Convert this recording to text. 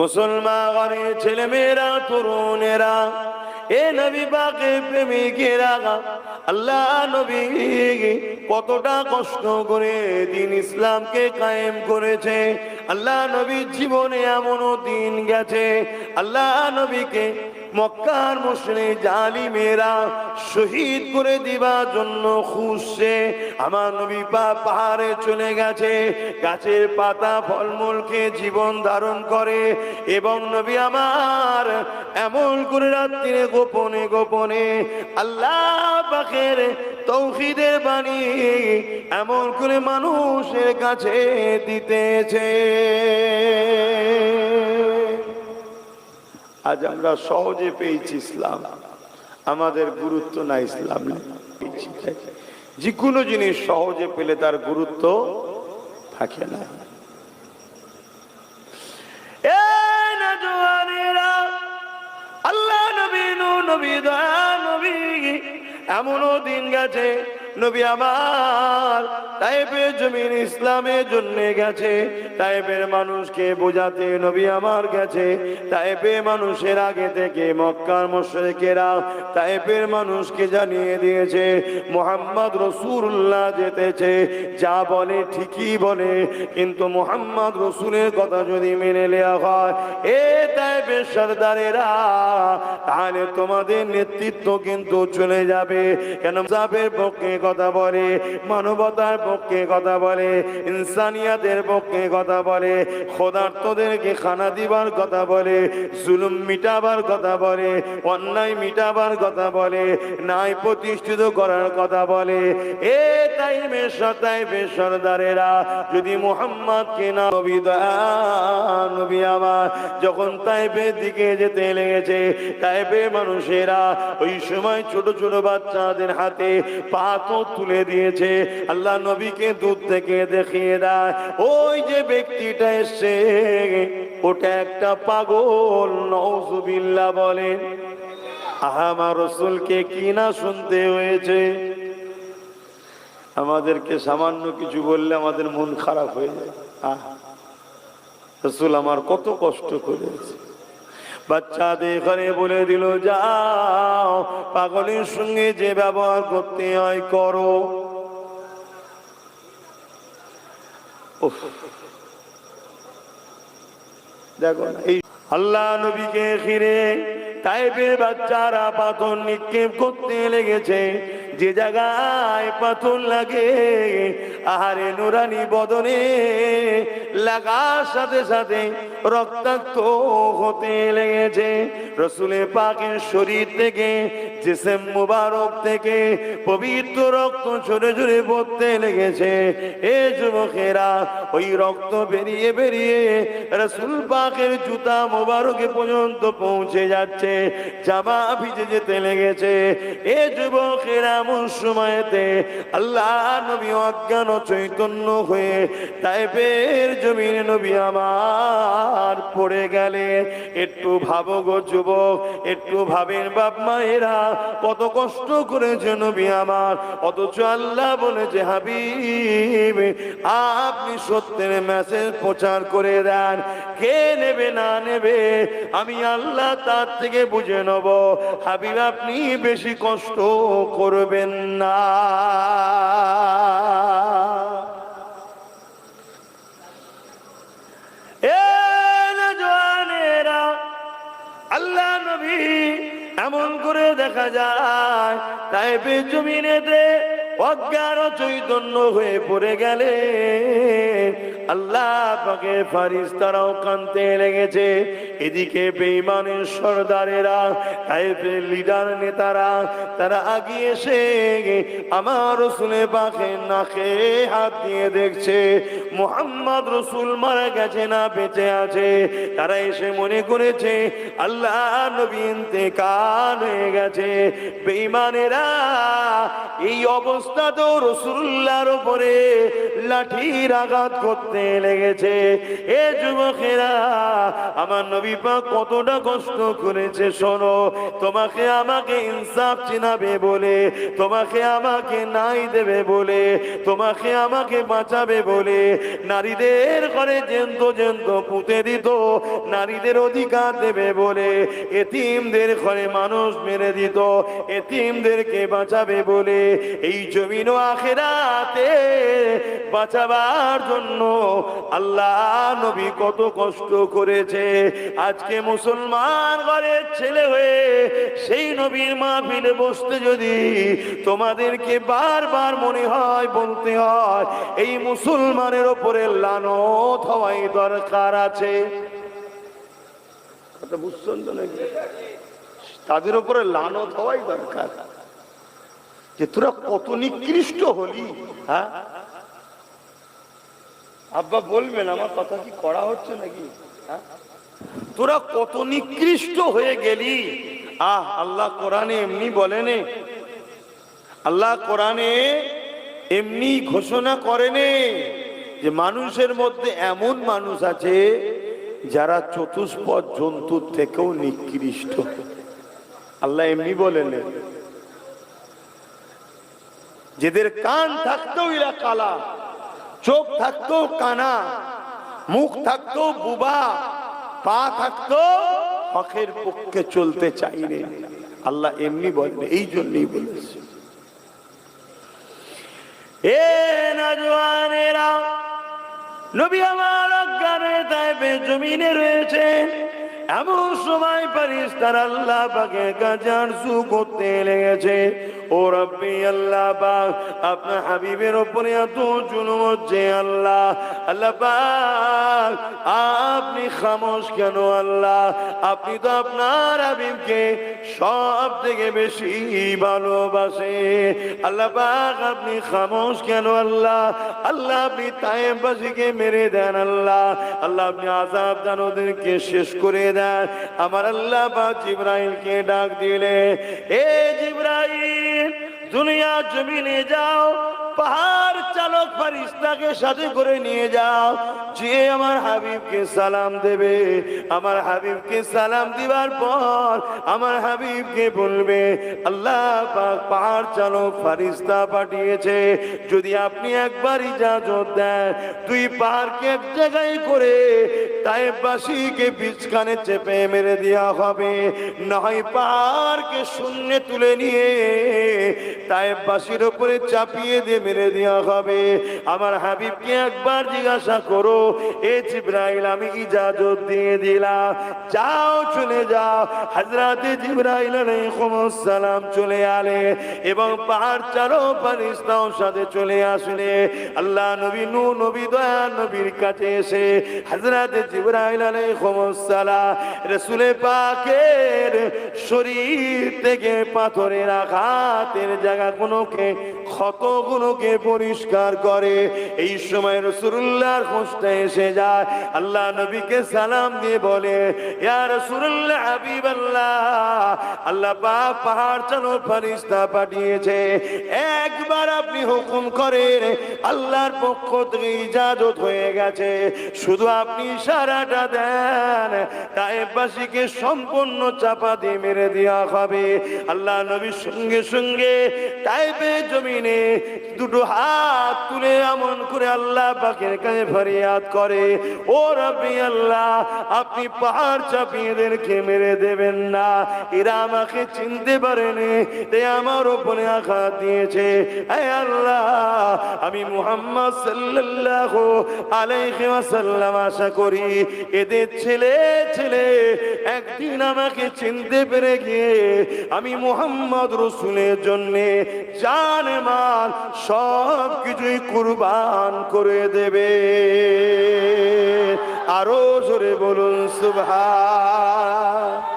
মুসলমান ছেলেমেয়েরা, তরুণেরা, এ নবী পাকে প্রেমিকেরা, আল্লাহ নবী কতটা কষ্ট করে দিন ইসলামকে কায়েম করেছে। আল্লাহ নবীর জীবনে এমনও দিন গেছে। আল্লাহ নবীকে মক্কার মুসলিম জালিমেরা শহীদ করে দিবার জন্য খুঁজছে। আমার নবী পা পাহাড়ে চলে গেছে, গাছের পাতা ফলমূলকে জীবন ধারণ করে এবং নবী আমার এমন করে রাত্রিরে গোপনে গোপনে আল্লাহ পাখের তৌহিদের বাণী এমন করে মানুষের কাছে দিতেছে। আজ আমরা সহজে পেয়েছি ইসলাম আমাদের গুরুত্ব না ইসলাম। যে কোনো জিনিস সহজে পেলে তার গুরুত্ব থাকে না আল্লাহ নবী নবী দয়া নবী, এমনও দিন গেছে নবী আমার তাইপের জমিন ইসলামের জন্য গেছে। টাইপের মানুষকে বোঝাতে নবী আমার গেছে। তাইপে মানুষের আগে থেকে মক্কার মোশরেকেরা তাইপের মানুষকে জানিয়ে দিয়েছে, মোহাম্মদ রসুল্লাহ যেতেছে। যা বলে ঠিকই বলে, কিন্তু মোহাম্মদ রসুলের কথা যদি মেনে নেওয়া হয়, এ তাইপের সর্দারেরা, তাহলে তোমাদের নেতৃত্ব কিন্তু চলে যাবে। কেন? জাবের পক্ষে কথা বলে, মানবতার পক্ষে কথা বলে, ইনসানিয়াতের পক্ষে কথা বলে খোদার্থদেরকে খানা দিবার কথা বলে, জুলুম মিটাবার কথা বলে, অন্যায় মিটাবার কথা বলে নাই প্রতিষ্ঠিত করার কথা বলে। এ তাই তাই সর্দারেরা, যদি মোহাম্মদকে না নবী নবী আমার, যখন তাইবের দিকে যেতে লেগেছে তাইবে মানুষেরা, ওই সময় ছোট ছোট বাচ্চাদের হাতে পাথর তুলে দিয়েছে। আল্লাহ নবীকে দূর থেকে দেখিয়ে দেয়। ওই যে ব্যক্তিটা এসছে, ওটা একটা পাগল নৌজুবিল্লা বলেন আমার রসুলকে কি না শুনতে হয়েছে? আমাদেরকে সামান্য কিছু বললে আমাদের মন খারাপ হয়ে যায়। আহ, রসুল আমার কত কষ্ট করেছে। বাচ্চাদের ঘরে বলে দিল, যাও, পাগলের সঙ্গে যে ব্যবহার করতে হয় করো। দেখো এই আল্লাহ নবীকে ঘিরে তাইপের বাচ্চারা পাথর নিক্ষেপ করতে লেগেছে। যে জায়গায় পাথর লাগে, আহারে নুরানি বদনে লাগার সাথে সাথে রক্তাক্ত হতে লেগেছে। রসুলের পাকের শরীর থেকে, জিসেম মুবারক থেকে, পবিত্র রক্ত ঝরে ঝরে পড়তে লেগেছে। এ যুবকেরা, ওই রক্ত বেরিয়ে বেরিয়ে রসুল পাকের জুতা মুবারকে পর্যন্ত পৌঁছে যাচ্ছে, জামা ভিজে যেতে লেগেছে। এ যুবকেরা এমন সময়তে আল্লাহ নবী অজ্ঞান চৈতন্য হয়ে তাইপের জমিনে নবী আমার পড়ে গেলে, একটু ভাবো গো যুবক, একটু ভাবেন বাপ মায়েরা, কত কষ্ট করেছে নবী আমার, অথচ আল্লাহ বলেছে হাবিব, আপনি সত্যের মেসেজ প্রচার করে দেন। কে নেবে না নেবে, আমি আল্লাহ তার থেকে বুঝে নেব। হাবিব, আপনি বেশি কষ্ট করবেন না। করে দেখা যায় তাই জমিনেতে অজ্ঞান চৈতন্য হয়ে পড়ে গেলে। আল্লাহ পাকে ফারিস তারাও কানতে লেগেছে। এদিকে বেইমানের সর্দারেরা তাইফের লিডার নেতারা, তারা আগিয়ে এসে আমার রসুলে পাখে নাকে হাত দিয়ে দেখছে। মোহাম্মদ রসুল মারা গেছে না বেঁচে আছে। তারা এসে মনে করেছে, আল্লাহ নবী ইন্তেকাল হয়ে গেছে। বেইমানেরা এই অবস্থা তো রসুল্লাহর উপরে লাঠির আঘাত করতে লেগেছে। এ যুবকেরা, আমার নবী পাক কতটা কষ্ট করেছে, শোনো। তোমাকে আমাকে ইনসাফ চিনাবে বলে, তোমাকে আমাকে নাই দেবে বলে, তোমাকে আমাকে বাঁচাবে বলে, নারীদের ঘরে জেন্ত জেন্ত পুঁতে দিত, নারীদের অধিকার দেবে বলে, এতিমদের ঘরে মানুষ মেরে দিত, এতিমদেরকে বাঁচাবে বলে, এই জমিন আখেরাতে বাঁচাবার জন্য আল্লাহ নবী কত কষ্ট করেছে। আজকে মুসলমান ঘরের ছেলে হয়ে সেই নবীর মাহফিলে বসতে যদি তোমাদেরকে বারবার মনে হয়, বলতে হয়, এই মুসলমানের ওপরে লানত হওয়াই দরকার আছে। বুঝছেন তাদের উপরে লানত হওয়াই দরকার। যে তোরা কত নিকৃষ্ট হলি হ্যাঁ? আব্বা বলবেন, আমার কথা কি করা হচ্ছে নাকি? হ্যাঁ? তোরা কত নিকৃষ্ট হয়ে গেলি। আহ, আল্লাহ কোরআনে এমনি বলেনে। আল্লাহ কোরআনে এমনি ঘোষণা করেনে যে মানুষের মধ্যে এমন মানুষ আছে যারা চতুষ্পদ জন্তুর থেকেও নিকৃষ্ট। আল্লাহ এমনি বলেন। যেদের কান থাকতেও এরা কালা। চোখ থাকতো কানা, মুখ থাকতো বুবা, পা থাকতো হকের পক্ষে চলতে চাইলে আল্লাহ এমনি বলেন এই জন্যই বলেছে। এ নবী রয়েছেন এমন সময় পারিস তার আল্লাহ করতে লেগেছে। ও রব্বি আল্লাহ পাক, আপনার হাবিবের ওপরে এত জুলুম হচ্ছে আল্লাহ আল্লাহ পাক, আপনি খামোশ কেন আল্লাহ? আপনি তো আপনার হাবিবকে সব থেকে বেশি ভালোবাসে। আল্লাহ পাক, আপনি খামোশ কেন আল্লাহ? আল্লাহ আপনি তাইবাসীকে মেরে দেন আল্লাহ আল্লাহ আপনি আজাব দান ওদেরকে শেষ করে দেন। আমার আল্লাহ পাক জিব্রাইলকে ডাক দিলে, এ জিব্রাইল দুনিয়া জমিনে যাও পাহাড় চালক ফারিস্তাকে সাথে করে নিয়ে যাও। যে আমার হাবিবকে সালাম দেবে, আমার হাবিবকে সালাম দিবার পর আমার হাবিবকে বলবে, আল্লাহ পাহাড় চালক ফারিস্তা পাঠিয়েছে, যদি আপনি একবার ইজাজত দেন তুই পাহাড়কে এক জায়গায় করে তাইবাসীকে বীজখানে চেপে মেরে দেওয়া হবে। নয় পাহাড়কে শূন্য তুলে নিয়ে তাইবাসীর উপরে চাপিয়ে দিয়ে মেরে দেওয়া হবে। আমার হাবিবকে একবার জিজ্ঞাসা করো, এ জিব্রাইল, আমি ইজাজত দিয়ে দিলাম? যাও, চলে যাও। হাজরাতে জিব্রাইল সালাম চলে আলে এবং পাহাড় চারো ফারিস্তাও সাথে চলে আসলে। আল্লাহ নবী নূ, নবী দয়া, নবীর কাছে এসে হাজরাতে জিব্রাইল সালাম রাসূলে পাকের শরীর থেকে পাথরের আঘাতের জায়গাগুলোকে ক্ষতগুলোকে পরিষ্কার করে। এই সময় রসুল্লাহর খোঁজটা এসে যায়। আল্লাহ নবীকে সালাম দিয়ে বলে আল্লাহ পাহাড় চালো ফারিস্তা পাঠিয়েছে। একবার আপনি হুকুম করেন, আল্লাহর পক্ষ থেকে ইজাজত হয়ে গেছে। শুধু আপনি ইশারাটা দেন তাইবাসীকে সম্পূর্ণ চাপা দিয়ে মেরে দেওয়া হবে। আল্লাহ নবীর সঙ্গে সঙ্গে তাইবে জমিনে দুটো হাত তুলে এমন করে আল্লাহ পাকের কাছে ফরিয়াদ করে, ও রবি আল্লাহ, আপনি পাহাড় চাপিয়ে এদেরকে মেরে দেবেন না। এরা আমাকে চিনতে পারেনি, তাই আমার ওপরে আঘাত দিয়েছে। আল্লাহ, আমি মুহাম্মদ সাল্লাল্লাহু আলাইহি আশা করি, এদের ছেলে ছেলে একদিন আমাকে চিনতে পেরে গিয়ে আমি মোহাম্মদ রসুলের জন্যে জান মাল সব কিছুই কুরবান করে দেবে। আরও জোরে বলুন, সুবহান।